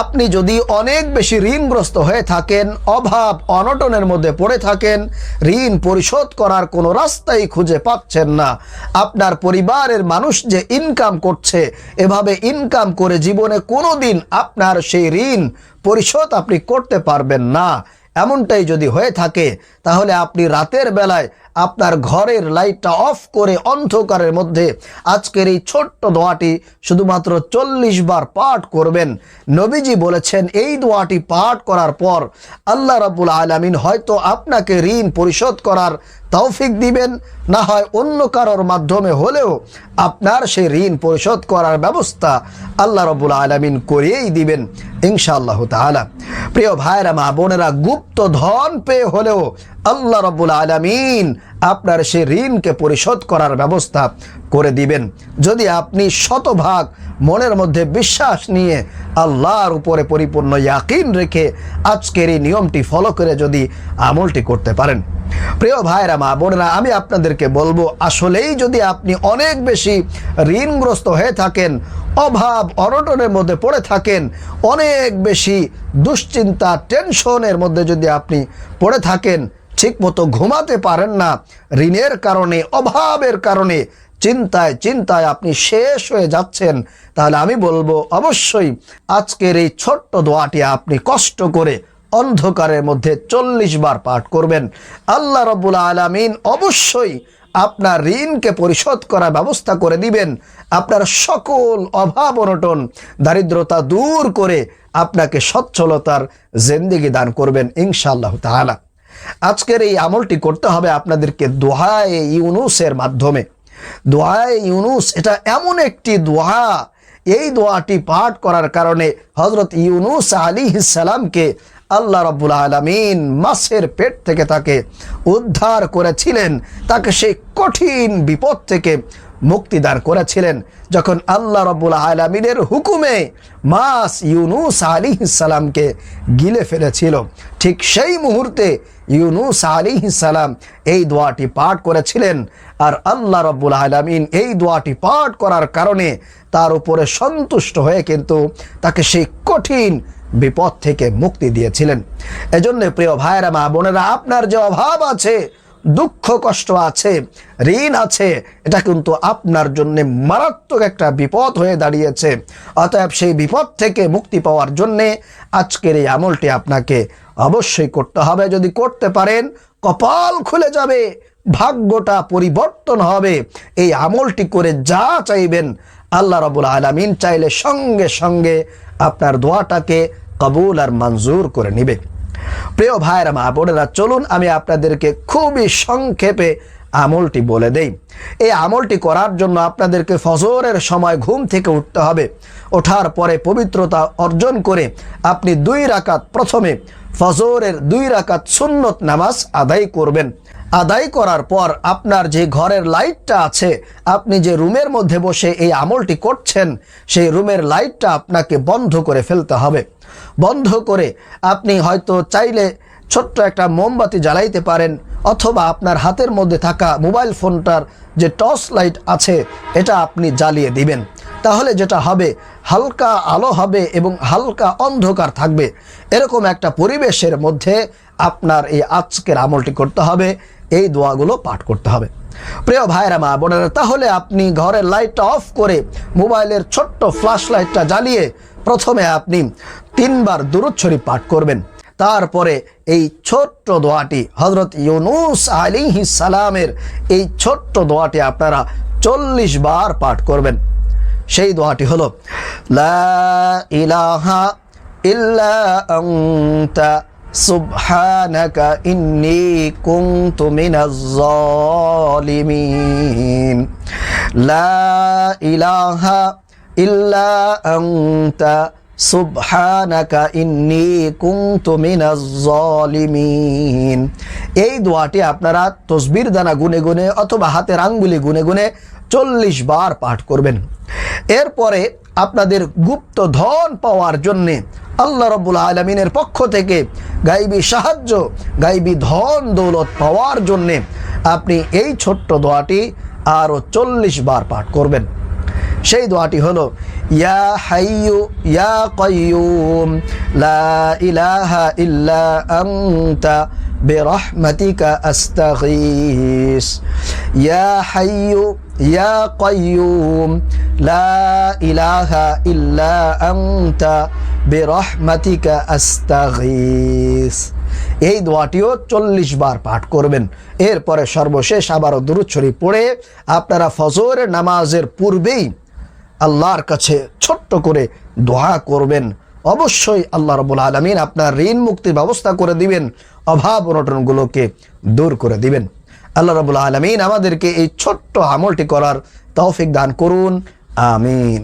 আপনি যদি অনেক বেশি ঋণগ্রস্ত হয়ে থাকেন, অভাব অনটনের মধ্যে পড়ে থাকেন, ঋণ পরিশোধ করার কোনো রাস্তাই খুঁজে পাচ্ছেন না। আপনার পরিবারের মানুষ যে ইনকাম করছে, এভাবে ইনকাম করে জীবনে কোনো দিন আপনার সেই ঋণ পরিশোধ আপনি করতে পারবেন না। এমনটাই যদি হয়ে থাকে, তাহলে আপনি রাতের বেলায় আপনার ঘরের লাইটটা অফ করে অন্ধকারের মধ্যে আজকের এই ছোট্ট দোয়াটি শুধুমাত্র চল্লিশ বার পাঠ করবেন। নবীজি বলেছেন, এই দোয়াটি পাঠ করার পর আল্লাহ রাবুল আলমিন হয়তো আপনাকে ঋণ পরিশোধ করার তৌফিক দিবেন, না হয় অন্য কারোর মাধ্যমে হলেও আপনার সেই ঋণ পরিশোধ করার ব্যবস্থা আল্লাহ রবুল আলমিন করিয়েই দিবেন ইনশাআল্লাহ তাআলা। প্রিয় ভাইরা, মা বোনেরা, গুপ্ত ধন পেয়ে হলেও আল্লাহ রবুল আলমিন আপনার সেই ঋণকে পরিশোধ করার ব্যবস্থা করে দিবেন। যদি আপনি শতভাগ মনের মধ্যে বিশ্বাস নিয়ে আল্লাহর উপরে পরিপূর্ণ ইয়াকিন রেখে আজকের এই নিয়মটি ফলো করে যদি আমলটি করতে পারেন। প্রিয় ভাইরা, মা বোনেরা, আমি আপনাদেরকে বলব, আসলেই যদি আপনি অনেক বেশি ঋণগ্রস্ত হয়ে থাকেন, অভাব, অনটনের মধ্যে পড়ে থাকেন, অনেক বেশি দুশ্চিন্তা, টেনশনের মধ্যে যদি আপনি পড়ে থাকেন ঠিকমতো ঘুমাতে পারেন না। ঋণের কারণে, অভাবের কারণে চিন্তায় চিন্তায় আপনি শেষ হয়ে যাচ্ছেন। তাহলে আমি বলব, অবশ্যই আজকের এই ছোট্ট দোয়াটি আপনি কষ্ট করে অন্ধকারের মধ্যে চল্লিশ বার পাঠ করবেন। আল্লাহ রব্বুল আলমিন অবশ্যই আপনার ঋণকে পরিশোধ করার ব্যবস্থা করে দিবেন। আপনার সকল অভাব অনটন, দারিদ্রতা দূর করে আপনাকে সচ্ছলতার জেন্দিগি দান করবেন ইনশাআল্লাহ তাআলা। আজকের এই আমলটি করতে হবে আপনাদেরকে দোহায় ইউনুসের মাধ্যমে। দোহায় ইউনুস, এটা এমন একটি দোহা। এই দোয়াটি পাঠ করার কারণে হজরত ইউনুস আলী সালামকে আল্লাহ রব্বুল আলমিন মাসের পেট থেকে তাকে উদ্ধার করেছিলেন। তাকে সেই কঠিন বিপদ থেকে মুক্তিদান করেছিলেন। যখন আল্লাহ রব্বুল আলমিনের হুকুমে মাস ইউনুস আলী গিলে ফেলেছিল, ঠিক সেই মুহূর্তে ইউনুস আলী এই দোয়াটি পাঠ করেছিলেন। আর আল্লাহ রব্বুল আলমিন এই দোয়াটি পাঠ করার কারণে তার উপরে সন্তুষ্ট হয়ে কিন্তু তাকে সেই কঠিন বিপদ থেকে মুক্তি দিয়েছিলেন। এজন্য প্রিয় ভাইয়েরা, মা বোনেরা, আপনার যে অভাব আছে, দুঃখ, কষ্ট আছে, ঋণ আছে, এটা কিন্তু আপনার জন্য মারাত্মক একটা বিপদ হয়ে দাঁড়িয়েছে। অতএব সেই বিপদ থেকে মুক্তি পাওয়ার জন্যে আজকের এই আমলটি আপনাকে অবশ্যই করতে হবে। যদি করতে পারেন, কপাল খুলে যাবে, ভাগ্যটা পরিবর্তন হবে। এই আমলটি করে যা চাইবেন, আল্লাহ রবুল আলমিন চাইলে সঙ্গে সঙ্গে আপনার দোয়াটাকে কবুল আর মঞ্জুর করে নিবে। প্রিয় ভাইরা মা বোনেরা, চলুন আমি আপনাদেরকে খুবই সংক্ষেপে আমলটি বলে দেই। এই আমলটি করার জন্য আপনাদেরকে ফজরের সময় ঘুম থেকে উঠতে হবে। ওঠার পরে পবিত্রতা অর্জন করে আপনি দুই রাকাত প্রথমে ফজরের দুই রাকাত সুন্নত নামাজ আদায় করবেন। আদায় করার পর আপনার যে ঘরের লাইটটা আছে, আপনি যে রুমের মধ্যে বসে এই আমলটি করছেন, সেই রুমের লাইটটা আপনাকে বন্ধ করে ফেলতে হবে। বন্ধ করে আপনি হয়তো চাইলে ছোট্ট একটা মোমবাতি জ্বালাইতে পারেন, অথবা আপনার হাতের মধ্যে থাকা মোবাইল ফোনটার যে টর্চ লাইট আছে, এটা আপনি জ্বালিয়ে দিবেন। তাহলে যেটা হবে, হালকা আলো হবে এবং হালকা অন্ধকার থাকবে। এরকম একটা পরিবেশের মধ্যে আপনার এই আজকের আমলটি করতে হবে, এই দোয়াগুলো পাঠ করতে হবে। প্রিয় ভাইরা মা বোনেরা, তাহলে আপনি ঘরের লাইটটা অফ করে মোবাইলের ছোট্ট ফ্ল্যাশ লাইটটা জ্বালিয়ে প্রথমে আপনি তিনবার দূরত শরীফ পাঠ করবেন। তারপরে এই ছোট্ট দোয়াটি হজরত ইউনুস আলী সালামের এই ছোট্ট দোয়াটি আপনারা চল্লিশ বার পাঠ করবেন। সেই দোয়াটি হলো, লা ইলাহা ইল্লা ইন্নী লা ইলাহা ইল্লা ইন্নী এই দোয়াটি আপনারা তসবির দানা গুনে গুনে অথবা হাতের আঙ্গুলি গুনে গুনে চল্লিশ বার পাঠ করবেন। এরপরে আপনাদের গুপ্ত ধন পাওয়ার জন্যে আল্লাহ রব্বুল আলমিনের পক্ষ থেকে গাইবি সাহায্য গাইবি ধন দৌলত পাওয়ার জন্যে আপনি এই ছোট্ট দোয়াটি আরও চল্লিশ বার পাঠ করবেন সেই দোয়াটি হলো ইয়া হাইয়ু ইয়া কয়ুম লা ইলাহা ইল্লা আনতা برحمتك أستغيث يا حي ইয়া কয়ুম লা ইলাহা ইল্লা আংতা বেরহমাতিকা আস্তাগিস। এই দোয়াটিও চল্লিশ বার পাঠ করবেন। এরপরে সর্বশেষ আবারও দুরুদ শরীফ পড়ে আপনারা ফজর নামাজের পূর্বেই আল্লাহর কাছে ছোট্ট করে দোয়া করবেন। অবশ্যই আল্লাহ রবুল আলমিন আপনার ঋণ মুক্তির ব্যবস্থা করে দিবেন, অভাব অনটনগুলোকে দূর করে দিবেন। আল্লাহ রবুল আলমিন আমাদেরকে এই ছোট্ট আমলটি করার তৌফিক দান করুন। আমিন।